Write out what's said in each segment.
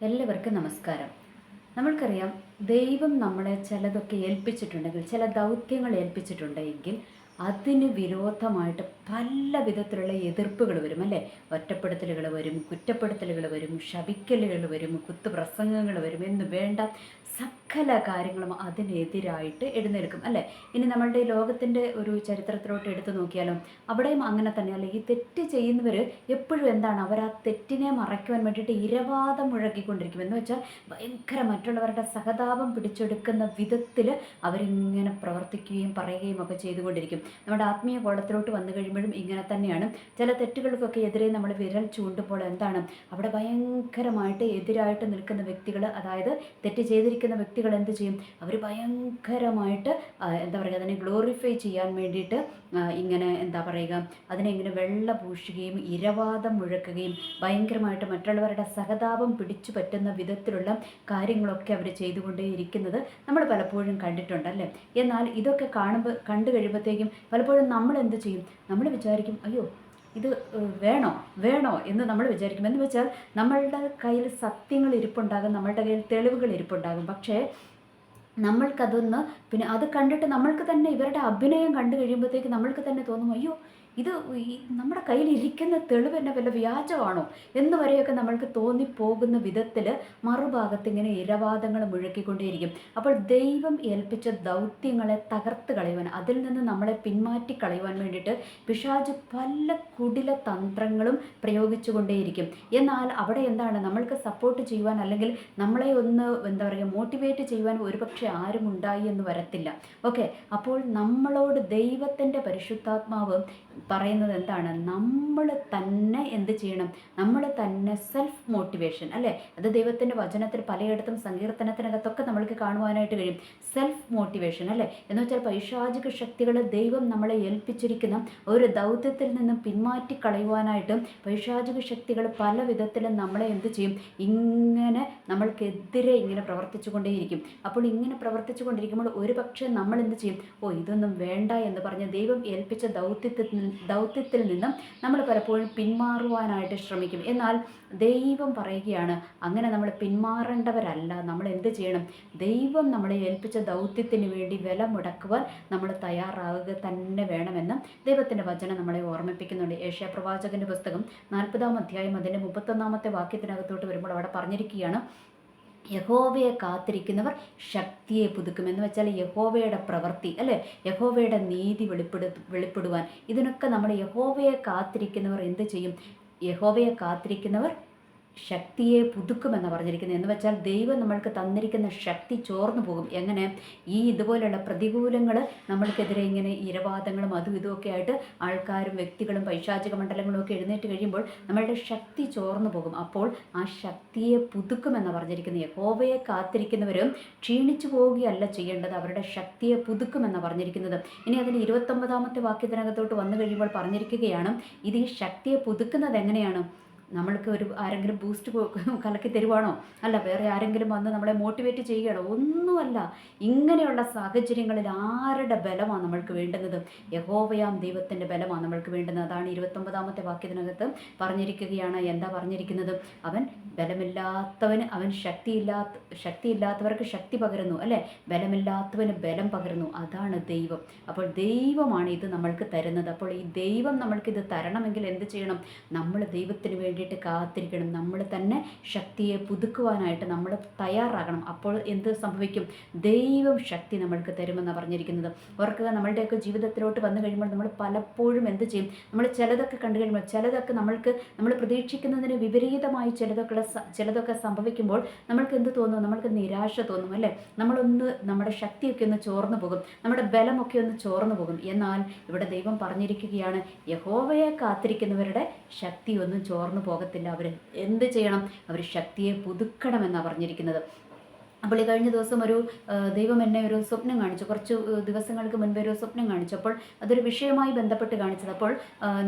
എല്ലാവർക്കും നമസ്കാരം. നമ്മൾക്കറിയാം ദൈവം നമ്മളെ ചിലതൊക്കെ ഏൽപ്പിച്ചിട്ടുണ്ടെങ്കിൽ ചില ദൗത്യങ്ങൾ ഏൽപ്പിച്ചിട്ടുണ്ടെങ്കിൽ അതിന് വിരോധമായിട്ട് പല വിധത്തിലുള്ള എതിർപ്പുകൾ വരും അല്ലേ? ഒറ്റപ്പെടുത്തലുകൾ വരും കുറ്റപ്പെടുത്തലുകൾ വരും ശപിക്കലുകൾ വരും കുത്തുപ്രസംഗങ്ങൾ വരും എന്ന് വേണ്ട സകല കാര്യങ്ങളും അതിനെതിരായിട്ട് എഴുന്നേൽക്കും അല്ലേ? ഇനി നമ്മളുടെ ലോകത്തിന്റെ ഒരു ചരിത്രത്തിലോട്ട് എടുത്തു നോക്കിയാലും അവിടെയും അങ്ങനെ തന്നെ അല്ലേ? ഈ തെറ്റ് ചെയ്യുന്നവർ എപ്പോഴും എന്താണ്? അവർ ആ തെറ്റിനെ മറയ്ക്കുവാൻ വേണ്ടിയിട്ട് ഇരവാദം മുഴക്കിക്കൊണ്ടിരിക്കും. എന്ന് വെച്ചാൽ ഭയങ്കര മറ്റുള്ളവരുടെ സഹതാപം പിടിച്ചെടുക്കുന്ന വിധത്തിൽ അവരിങ്ങനെ പ്രവർത്തിക്കുകയും പറയുകയും ഒക്കെ ചെയ്തുകൊണ്ടിരിക്കും. നമ്മുടെ ആത്മീയ കോളത്തിലോട്ട് വന്നു കഴിയുമ്പോഴും ഇങ്ങനെ തന്നെയാണ്. ചില തെറ്റുകൾക്കൊക്കെ എതിരെ നമ്മൾ വിരൽ ചൂണ്ടുമ്പോൾ എന്താണ്? അവിടെ ഭയങ്കരമായിട്ട് എതിരായിട്ട് നിൽക്കുന്ന വ്യക്തികൾ അതായത് തെറ്റ് ചെയ്തിരിക്കുന്ന വ്യക്തികൾ എന്ത് ചെയ്യും? അവർ ഭയങ്കരമായിട്ട് എന്താ പറയുക അതിനെ ഗ്ലോറിഫൈ ചെയ്യാൻ വേണ്ടിയിട്ട് ഇങ്ങനെ എന്താ പറയുക അതിനെ ഇങ്ങനെ വെള്ള പൂശുകയും ഇരവാദം മുഴക്കുകയും ഭയങ്കരമായിട്ട് മറ്റുള്ളവരുടെ സഹതാപം പിടിച്ചു പറ്റുന്ന വിധത്തിലുള്ള കാര്യങ്ങളൊക്കെ അവർ ചെയ്തുകൊണ്ടേയിരിക്കുന്നത് നമ്മൾ പലപ്പോഴും കണ്ടിട്ടുണ്ട് അല്ലേ? എന്നാൽ ഇതൊക്കെ കാണുമ്പോൾ കണ്ടു കഴിയുമ്പോഴത്തേക്കും പലപ്പോഴും നമ്മൾ എന്ത് ചെയ്യും? നമ്മൾ വിചാരിക്കും അയ്യോ ഇത് വേണോ? വേണോ എന്ന് നമ്മൾ വിചാരിക്കും. എന്ന് വെച്ചാൽ നമ്മളുടെ കയ്യിൽ സത്യങ്ങൾ ഇരിപ്പുണ്ടാകും നമ്മളുടെ കയ്യിൽ തെളിവുകൾ ഇരിപ്പുണ്ടാകും. പക്ഷേ നമ്മൾക്കതൊന്ന് പിന്നെ അത് കണ്ടിട്ട് നമ്മൾക്ക് തന്നെ ഇവരുടെ അഭിനയം കണ്ടു കഴിയുമ്പോഴത്തേക്ക് നമ്മൾക്ക് തന്നെ തോന്നും അയ്യോ ഇത് ഈ നമ്മുടെ കയ്യിൽ ഇരിക്കുന്ന തെളിവ് എന്നെ വല്ല വ്യാജമാണോ എന്ന് വരെയൊക്കെ നമ്മൾക്ക് തോന്നിപ്പോകുന്ന വിധത്തിൽ മറുഭാഗത്ത് ഇങ്ങനെ ഇരവാദങ്ങൾ മുഴക്കിക്കൊണ്ടേയിരിക്കും. അപ്പോൾ ദൈവം ഏൽപ്പിച്ച ദൗത്യങ്ങളെ തകർത്ത് കളയുവാൻ അതിൽ നിന്ന് നമ്മളെ പിന്മാറ്റി കളയുവാൻ വേണ്ടിയിട്ട് പിശാജ് പല കുടില തന്ത്രങ്ങളും പ്രയോഗിച്ചുകൊണ്ടേയിരിക്കും. എന്നാൽ അവിടെ എന്താണ്? നമ്മൾക്ക് സപ്പോർട്ട് ചെയ്യുവാൻ അല്ലെങ്കിൽ നമ്മളെ ഒന്ന് എന്താ പറയുക മോട്ടിവേറ്റ് ചെയ്യുവാൻ ഒരുപക്ഷെ ആരും ഉണ്ടായി എന്ന് വരത്തില്ല. ഓക്കെ അപ്പോൾ നമ്മളോട് ദൈവത്തിന്റെ പരിശുദ്ധാത്മാവ് പറയുന്നത് എന്താണ്? നമ്മൾ തന്നെ എന്ത് ചെയ്യണം? നമ്മൾ തന്നെ സെൽഫ് മോട്ടിവേഷൻ അല്ലേ? അത് ദൈവത്തിന്റെ വചനത്തിൽ പലയിടത്തും സങ്കീർത്തനത്തിനകത്തൊക്കെ നമ്മൾക്ക് കാണുവാനായിട്ട് കഴിയും. സെൽഫ് മോട്ടിവേഷൻ അല്ലേ? എന്ന് വെച്ചാൽ പൈശാചിക ശക്തികൾ ദൈവം നമ്മളെ ഏൽപ്പിച്ചിരിക്കുന്ന ഒരു ദൗത്യത്തിൽ നിന്നും പിന്മാറ്റി കളയുവാനായിട്ടും പൈശാചിക ശക്തികൾ പല വിധത്തിലും നമ്മളെ എന്ത് ചെയ്യും? ഇങ്ങനെ നമ്മൾക്കെതിരെ ഇങ്ങനെ പ്രവർത്തിച്ചു കൊണ്ടേയിരിക്കും അപ്പോൾ ഇങ്ങനെ പ്രവർത്തിച്ചു കൊണ്ടിരിക്കുമ്പോൾ ഒരു പക്ഷേ നമ്മൾ എന്ത് ചെയ്യും? ഓ ഇതൊന്നും വേണ്ട എന്ന് പറഞ്ഞ് ദൈവം ഏൽപ്പിച്ച ദൗത്യത്തിൽ ദൗത്യത്തിൽ നിന്നും നമ്മൾ പലപ്പോഴും പിന്മാറുവാനായിട്ട് ശ്രമിക്കും. എന്നാൽ ദൈവം പറയുകയാണ് അങ്ങനെ നമ്മൾ പിന്മാറേണ്ടവരല്ല. നമ്മൾ എന്ത് ചെയ്യണം? ദൈവം നമ്മളെ ഏൽപ്പിച്ച ദൗത്യത്തിന് വേണ്ടി വില മുടക്കുവാൻ നമ്മൾ തയ്യാറാവുക തന്നെ വേണമെന്ന് ദൈവത്തിന്റെ വചനം നമ്മളെ ഓർമ്മിപ്പിക്കുന്നുണ്ട്. ഏഷ്യ പ്രവാചകന്റെ പുസ്തകം നാൽപ്പതാം അധ്യായം അതിന്റെ മുപ്പത്തൊന്നാമത്തെ വാക്യത്തിനകത്തോട്ട് വരുമ്പോൾ അവിടെ പറഞ്ഞിരിക്കുകയാണ് യഹോവയെ കാത്തിരിക്കുന്നവർ ശക്തിയെ പുതുക്കും എന്ന് വെച്ചാൽ യഹോവയുടെ പ്രവൃത്തി അല്ലേ? യഹോവയുടെ നീതി വെളിപ്പെടു വെളിപ്പെടുവാൻ. ഇതിനൊക്കെ നമ്മൾ യഹോവയെ കാത്തിരിക്കുന്നവർ എന്ത് ചെയ്യും? യഹോവയെ കാത്തിരിക്കുന്നവർ ശക്തിയെ പുതുക്കുമെന്ന് പറഞ്ഞിരിക്കുന്നത്. എന്ന് വെച്ചാൽ ദൈവം നമ്മൾക്ക് തന്നിരിക്കുന്ന ശക്തി ചോർന്നു പോകും. എങ്ങനെ? ഈ ഇതുപോലെയുള്ള പ്രതികൂലങ്ങൾ നമ്മൾക്കെതിരെ ഇങ്ങനെ ഇരവാദങ്ങളും അതും ഇതുമൊക്കെ ആയിട്ട് ആൾക്കാരും വ്യക്തികളും പൈശാചിക മണ്ഡലങ്ങളും ഒക്കെ എഴുന്നേറ്റ് കഴിയുമ്പോൾ നമ്മളുടെ ശക്തി ചോർന്നു പോകും. അപ്പോൾ ആ ശക്തിയെ പുതുക്കുമെന്ന് പറഞ്ഞിരിക്കുന്നത്. യഹോവയെ കാത്തിരിക്കുന്നവരും ക്ഷീണിച്ചു പോവുകയല്ല ചെയ്യേണ്ടത്. അവരുടെ ശക്തിയെ പുതുക്കുമെന്ന് പറഞ്ഞിരിക്കുന്നത്. ഇനി അതിന് ഇരുപത്തൊമ്പതാമത്തെ വാക്യത്തിനകത്തോട്ട് വന്നു കഴിയുമ്പോൾ പറഞ്ഞിരിക്കുകയാണ് ഇത് ഈ ശക്തിയെ പുതുക്കുന്നത് എങ്ങനെയാണ്? നമ്മൾക്ക് ഒരു ആരെങ്കിലും ബൂസ്റ്റ് കലക്കി തരുവാണോ? അല്ല വേറെ ആരെങ്കിലും വന്ന് നമ്മളെ മോട്ടിവേറ്റ് ചെയ്യുകയാണോ? ഒന്നുമല്ല. ഇങ്ങനെയുള്ള സാഹചര്യങ്ങളിൽ ആരുടെ ബലമാണ് നമ്മൾക്ക് വേണ്ടുന്നത്? യഹോവയാം ദൈവത്തിന്റെ ബലമാണ് നമ്മൾക്ക് വേണ്ടുന്നത്. അതാണ് ഇരുപത്തൊമ്പതാമത്തെ വാക്യത്തിനകത്ത് പറഞ്ഞിരിക്കുകയാണ്. എന്താ പറഞ്ഞിരിക്കുന്നത്? അവൻ ബലമില്ലാത്തവന് അവൻ ശക്തിയില്ലാത്ത ശക്തിയില്ലാത്തവർക്ക് ശക്തി പകരുന്നു അല്ലേ? ബലമില്ലാത്തവന് ബലം പകരുന്നു. അതാണ് ദൈവം. അപ്പോൾ ദൈവമാണ് ഇത് നമ്മൾക്ക് തരുന്നത്. അപ്പോൾ ഈ ദൈവം നമ്മൾക്കിത് തരണമെങ്കിൽ എന്ത് ചെയ്യണം? നമ്മൾ ദൈവത്തിന് വേണ്ടിയിട്ട് കാത്തിരിക്കണം. നമ്മൾ തന്നെ ശക്തിയെ പുതുക്കുവാനായിട്ട് നമ്മൾ തയ്യാറാകണം. അപ്പോൾ എന്ത് സംഭവിക്കും? ദൈവം ശക്തി നമ്മൾക്ക് തരുമെന്നാണ് പറഞ്ഞിരിക്കുന്നത്. ഓർക്കുക നമ്മളുടെയൊക്കെ ജീവിതത്തിലോട്ട് വന്നു കഴിയുമ്പോൾ നമ്മൾ പലപ്പോഴും എന്ത് ചെയ്യും? നമ്മൾ ചിലതൊക്കെ കണ്ടു കഴിയുമ്പോൾ ചിലതൊക്കെ നമ്മൾക്ക് നമ്മൾ പ്രതീക്ഷിക്കുന്നതിന് വിപരീതമായി ചിലതൊക്കെ ചിലതൊക്കെ സംഭവിക്കുമ്പോൾ നമ്മൾക്ക് എന്ത് തോന്നും? നമ്മൾക്ക് നിരാശ തോന്നും അല്ലേ? നമ്മളൊന്ന് നമ്മുടെ ശക്തിയൊക്കെ ഒന്ന് ചോർന്നു പോകും. നമ്മുടെ ബലമൊക്കെ ഒന്ന് ചോർന്നു പോകും. എന്നാൽ ഇവിടെ ദൈവം പറഞ്ഞിരിക്കുകയാണ് യഹോവയെ കാത്തിരിക്കുന്നവരുടെ ശക്തി ഒന്നും ചോർന്നു പോകത്തില്ല. അവർ എന്ത് ചെയ്യണം? അവർ ശക്തിയെ പുതുക്കണമെന്നാണ് പറഞ്ഞിരിക്കുന്നത്. അപ്പോൾ ഈ കഴിഞ്ഞ ദിവസം ഒരു ദൈവം എന്നെ ഒരു സ്വപ്നം കാണിച്ചു. കുറച്ച് ദിവസങ്ങൾക്ക് മുൻപ് ഒരു സ്വപ്നം കാണിച്ചു. അപ്പോൾ അതൊരു വിഷയമായി ബന്ധപ്പെട്ട് കാണിച്ചത്. അപ്പോൾ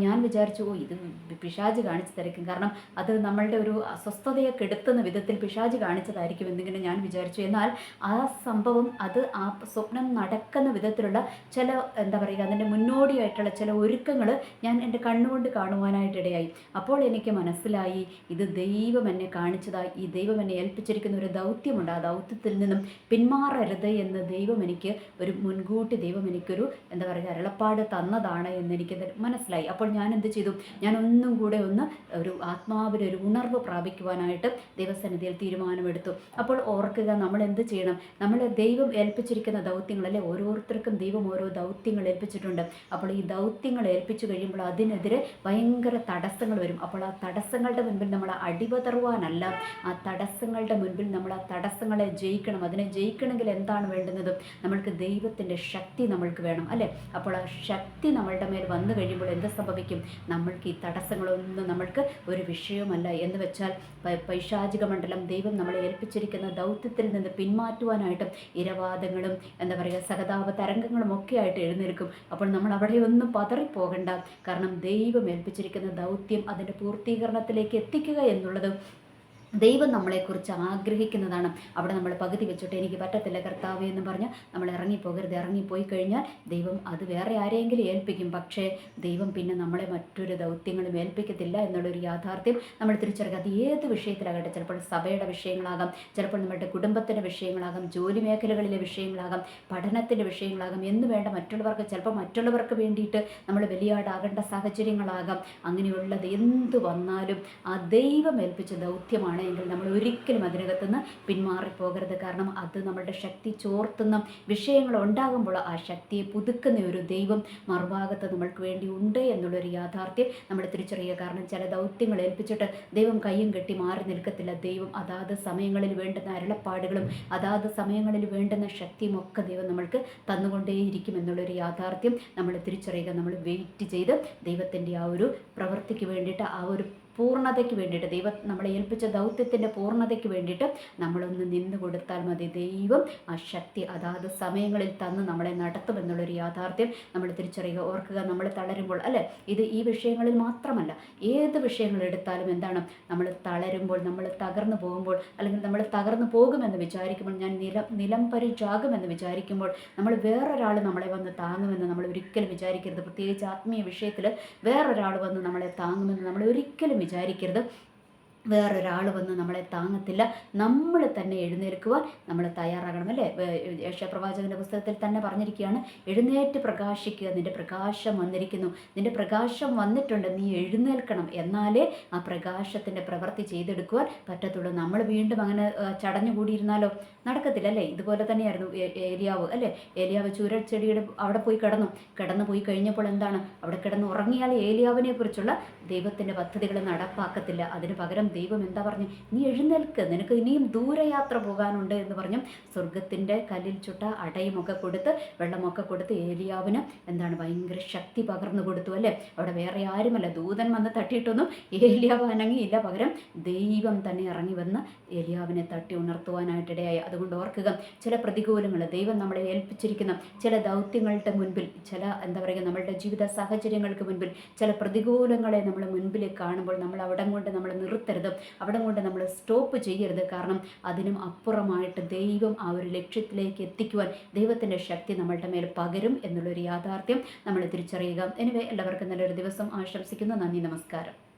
ഞാൻ വിചാരിച്ചു ഓ ഇത് പിശാജ് കാണിച്ചു കാരണം അത് നമ്മളുടെ ഒരു അസ്വസ്ഥതയെ കെടുത്തുന്ന വിധത്തിൽ പിശാജ് കാണിച്ചതായിരിക്കും എന്നിങ്ങനെ ഞാൻ വിചാരിച്ചു. എന്നാൽ ആ സംഭവം അത് ആ സ്വപ്നം നടക്കുന്ന വിധത്തിലുള്ള ചില എന്താ പറയുക അതിന്റെ മുന്നോടിയായിട്ടുള്ള ചില ഒരുക്കങ്ങൾ ഞാൻ എന്റെ കണ്ണുകൊണ്ട് കാണുവാനായിട്ടിടയായി. അപ്പോൾ എനിക്ക് മനസ്സിലായി ഇത് ദൈവം എന്നെ കാണിച്ചതായി ഈ ദൈവം എന്നെ ഏൽപ്പിച്ചിരിക്കുന്ന ഒരു ദൗത്യമുണ്ട്. ആ ദൗത്യം ദൗത്യത്തിൽ നിന്നും പിന്മാറരുത് എന്ന് ദൈവം എനിക്ക് ഒരു മുൻകൂട്ടി ദൈവം എനിക്കൊരു എന്താ പറയുക അരുളപ്പാട് തന്നതാണ് എന്ന് എനിക്ക് മനസ്സിലായി. അപ്പോൾ ഞാൻ എന്ത് ചെയ്തു? ഞാൻ ഒന്നും കൂടെ ഒന്ന് ഒരു ആത്മാവിൽ ഒരു ഉണർവ് പ്രാപിക്കുവാനായിട്ട് ദൈവസന്നിധിയിൽ തീരുമാനമെടുത്തു. അപ്പോൾ ഓർക്കുക നമ്മൾ എന്ത് ചെയ്യണം? നമ്മൾ ദൈവം ഏൽപ്പിച്ചിരിക്കുന്ന ദൗത്യങ്ങളല്ലേ ഓരോരുത്തർക്കും ദൈവം ഓരോ ദൗത്യങ്ങൾ ഏൽപ്പിച്ചിട്ടുണ്ട്. അപ്പോൾ ഈ ദൗത്യങ്ങൾ ഏൽപ്പിച്ചു കഴിയുമ്പോൾ അതിനെതിരെ ഭയങ്കര തടസ്സങ്ങൾ വരും. അപ്പോൾ ആ തടസ്സങ്ങളുടെ മുൻപിൽ നമ്മൾ അടിപതറുവാനല്ല. ആ തടസ്സങ്ങളുടെ മുൻപിൽ നമ്മൾ ആ തടസ്സങ്ങളെ ജയിക്കണം. അതിനെ ജയിക്കണമെങ്കിൽ എന്താണ് വേണ്ടുന്നത്? നമ്മൾക്ക് ദൈവത്തിന്റെ ശക്തി നമ്മൾക്ക് വേണം അല്ലേ? അപ്പോൾ ആ ശക്തി നമ്മളുടെ മേൽ വന്നു കഴിയുമ്പോൾ എന്ത് സംഭവിക്കും? നമ്മൾക്ക് ഈ തടസ്സങ്ങളൊന്നും നമ്മൾക്ക് ഒരു വിഷയമല്ല. എന്ന് വെച്ചാൽ പൈശാചിക മണ്ഡലം ദൈവം നമ്മളെ ഏൽപ്പിച്ചിരിക്കുന്ന ദൗത്യത്തിൽ നിന്ന് പിന്മാറ്റുവാനായിട്ടും ഇരവാദങ്ങളും എന്താ പറയുക സഹതാപ തരംഗങ്ങളും ഒക്കെ ആയിട്ട് എഴുന്നേൽക്കും. അപ്പോൾ നമ്മൾ അവിടെ ഒന്നും പതറിപ്പോകണ്ട. കാരണം ദൈവം ഏൽപ്പിച്ചിരിക്കുന്ന ദൗത്യം അതിന്റെ പൂർത്തീകരണത്തിലേക്ക് എത്തിക്കുക എന്നുള്ളത് ദൈവം നമ്മളെക്കുറിച്ച് ആഗ്രഹിക്കുന്നതാണ്. അവിടെ നമ്മൾ പകുതി വെച്ചിട്ട് എനിക്ക് പറ്റത്തില്ല കർത്താവ് എന്ന് പറഞ്ഞ് നമ്മൾ ഇറങ്ങിപ്പോകരുത്. ഇറങ്ങിപ്പോയി കഴിഞ്ഞാൽ ദൈവം അത് വേറെ ആരെയെങ്കിലും ഏൽപ്പിക്കും. പക്ഷേ ദൈവം പിന്നെ നമ്മളെ മറ്റൊരു ദൗത്യങ്ങളും ഏൽപ്പിക്കത്തില്ല എന്നുള്ളൊരു യാഥാർത്ഥ്യം നമ്മൾ തിരിച്ചറിയുക അത് ഏത് വിഷയത്തിലാകട്ടെ ചിലപ്പോൾ സഭയുടെ വിഷയങ്ങളാകാം ചിലപ്പോൾ നമ്മുടെ കുടുംബത്തിന്റെ വിഷയങ്ങളാകാം ജോലി മേഖലകളിലെ വിഷയങ്ങളാകാം പഠനത്തിന്റെ വിഷയങ്ങളാകാം എന്ന് വേണ്ട മറ്റുള്ളവർക്ക് ചിലപ്പോൾ മറ്റുള്ളവർക്ക് വേണ്ടിയിട്ട് നമ്മൾ ബലിയാടാകേണ്ട സാഹചര്യങ്ങളാകാം. അങ്ങനെയുള്ളത് എന്ത് വന്നാലും ആ ദൈവം ഏൽപ്പിച്ച ദൗത്യമാണ് എങ്കിൽ നമ്മൾ ഒരിക്കലും അതിനകത്തുനിന്ന് പിന്മാറിപ്പോകരുത്. കാരണം അത് നമ്മുടെ ശക്തി ചോർത്തുന്ന വിഷയങ്ങൾ ഉണ്ടാകുമ്പോൾ ആ ശക്തിയെ പുതുക്കുന്ന ഒരു ദൈവം മറുഭാഗത്ത് നമ്മൾക്ക് വേണ്ടി ഉണ്ട് എന്നുള്ളൊരു യാഥാർത്ഥ്യം നമ്മൾ തിരിച്ചറിയുക. കാരണം ചില ദൗത്യങ്ങൾ ഏൽപ്പിച്ചിട്ട് ദൈവം കയ്യും കെട്ടി മാറി നിൽക്കത്തില്ല. ദൈവം അതാത് സമയങ്ങളിൽ വേണ്ടുന്ന അരുളപ്പാടുകളും അതാത് സമയങ്ങളിൽ വേണ്ടുന്ന ശക്തിയും ഒക്കെ ദൈവം നമ്മൾക്ക് തന്നുകൊണ്ടേയിരിക്കും എന്നുള്ളൊരു യാഥാർത്ഥ്യം നമ്മൾ തിരിച്ചറിയുക. നമ്മൾ വെയിറ്റ് ചെയ്ത് ദൈവത്തിന്റെ ആ ഒരു പ്രവൃത്തിക്ക് വേണ്ടിയിട്ട് ആ ഒരു പൂർണതയ്ക്ക് വേണ്ടിയിട്ട് ദൈവം നമ്മളെ ഏൽപ്പിച്ച ദൗത്യത്തിന്റെ പൂർണതയ്ക്ക് വേണ്ടിയിട്ട് നമ്മളൊന്ന് നിന്ന് കൊടുത്താൽ മതി. ദൈവം ആ ശക്തി അതാത് സമയങ്ങളിൽ തന്ന് നമ്മളെ നടത്തുമെന്നുള്ളൊരു യാഥാർത്ഥ്യം നമ്മൾ തിരിച്ചറിയുക ഓർക്കുക നമ്മൾ തളരുമ്പോൾ അല്ലേ? ഇത് ഈ വിഷയങ്ങളിൽ മാത്രമല്ല ഏത് വിഷയങ്ങൾ എടുത്താലും എന്താണ്? നമ്മൾ തളരുമ്പോൾ നമ്മൾ തകർന്നു പോകുമ്പോൾ അല്ലെങ്കിൽ നമ്മൾ തകർന്നു പോകുമെന്ന് വിചാരിക്കുമ്പോൾ ഞാൻ നില നിലം പരിചാകുമെന്ന് വിചാരിക്കുമ്പോൾ നമ്മൾ വേറൊരാൾ നമ്മളെ വന്ന് താങ്ങുമെന്ന് നമ്മൾ ഒരിക്കലും വിചാരിക്കരുത്. പ്രത്യേകിച്ച് ആത്മീയ വിഷയത്തിൽ വേറൊരാൾ വന്ന് നമ്മളെ താങ്ങുമെന്ന് നമ്മൾ ഒരിക്കലും വിചാരിക്കരുത്. വേറൊരാൾ വന്ന് നമ്മളെ താങ്ങത്തില്ല. നമ്മൾ തന്നെ എഴുന്നേൽക്കുവാൻ നമ്മൾ തയ്യാറാകണം അല്ലേ? യക്ഷപ്രവാചകന്റെ പുസ്തകത്തിൽ തന്നെ പറഞ്ഞിരിക്കുകയാണ് എഴുന്നേറ്റ് പ്രകാശിക്കുക നിന്റെ പ്രകാശം വന്നിരിക്കുന്നു. നിന്റെ പ്രകാശം വന്നിട്ടുണ്ട് നീ എഴുന്നേൽക്കണം. എന്നാലേ ആ പ്രകാശത്തിന്റെ പ്രവൃത്തി ചെയ്തെടുക്കുവാൻ പറ്റത്തുള്ളൂ. നമ്മൾ വീണ്ടും അങ്ങനെ ചടഞ്ഞുകൂടിയിരുന്നാലോ? നടക്കത്തില്ല അല്ലേ? ഇതുപോലെ തന്നെയായിരുന്നു ഏലിയാവ് അല്ലേ? ഏലിയാവ് ചൂരച്ചെടിയുടെ അവിടെ പോയി കിടന്നു. കിടന്നു പോയി കഴിഞ്ഞപ്പോൾ എന്താണ്? അവിടെ കിടന്ന് ഉറങ്ങിയാൽ ഏലിയാവിനെ കുറിച്ചുള്ള ദൈവത്തിന്റെ പദ്ധതികൾ നടപ്പാക്കത്തില്ല. അതിന് പകരം ദൈവം എന്താ പറഞ്ഞു? നീ എഴുന്നേൽക്ക്. നിനക്ക് ഇനിയും ദൂരയാത്ര പോകാനുണ്ട് എന്ന് പറഞ്ഞു സ്വർഗത്തിന്റെ കല്ലിൽ ചുട്ട അടയുമൊക്കെ കൊടുത്ത് വെള്ളമൊക്കെ കൊടുത്ത് ഏലിയാവിന് എന്താണ് ഭയങ്കര ശക്തി പകർന്നു കൊടുത്തു അല്ലേ? അവിടെ വേറെ ആരുമല്ല. ദൂതൻ വന്ന് തട്ടിയിട്ടൊന്നും ഏലിയാവ് അനങ്ങിയില്ല. പകരം ദൈവം തന്നെ ഇറങ്ങി വന്ന് ഏലിയാവിനെ തട്ടി ഉണർത്തുവാനായിട്ടിടയായി. അതുകൊണ്ട് ഓർക്കുക ചില പ്രതികൂലങ്ങൾ ദൈവം നമ്മളെ ഏൽപ്പിച്ചിരിക്കുന്ന. ചില ദൗത്യങ്ങളുടെ മുൻപിൽ ചില എന്താ പറയുക നമ്മളുടെ ജീവിത സാഹചര്യങ്ങൾക്ക് മുൻപിൽ ചില പ്രതികൂലങ്ങളെ നമ്മൾ മുൻപിൽ കാണുമ്പോൾ നമ്മൾ അവിടം കൊണ്ട് നമ്മൾ നിർത്തരുത്. ചെയ്യരുത്. അവിടെ കൊണ്ട് നമ്മൾ സ്റ്റോപ്പ് ചെയ്യരുത്. കാരണം അതിനും അപ്പുറമായിട്ട് ദൈവം ആ ഒരു ലക്ഷ്യത്തിലേക്ക് എത്തിക്കുവാൻ ദൈവത്തിന്റെ ശക്തി നമ്മളുടെ മേൽ പകരും എന്നുള്ളൊരു യാഥാർത്ഥ്യം നമ്മൾ തിരിച്ചറിയുക. എനിവേ എല്ലാവർക്കും നല്ലൊരു ദിവസം ആശംസിക്കുന്നു. നന്ദി നമസ്കാരം.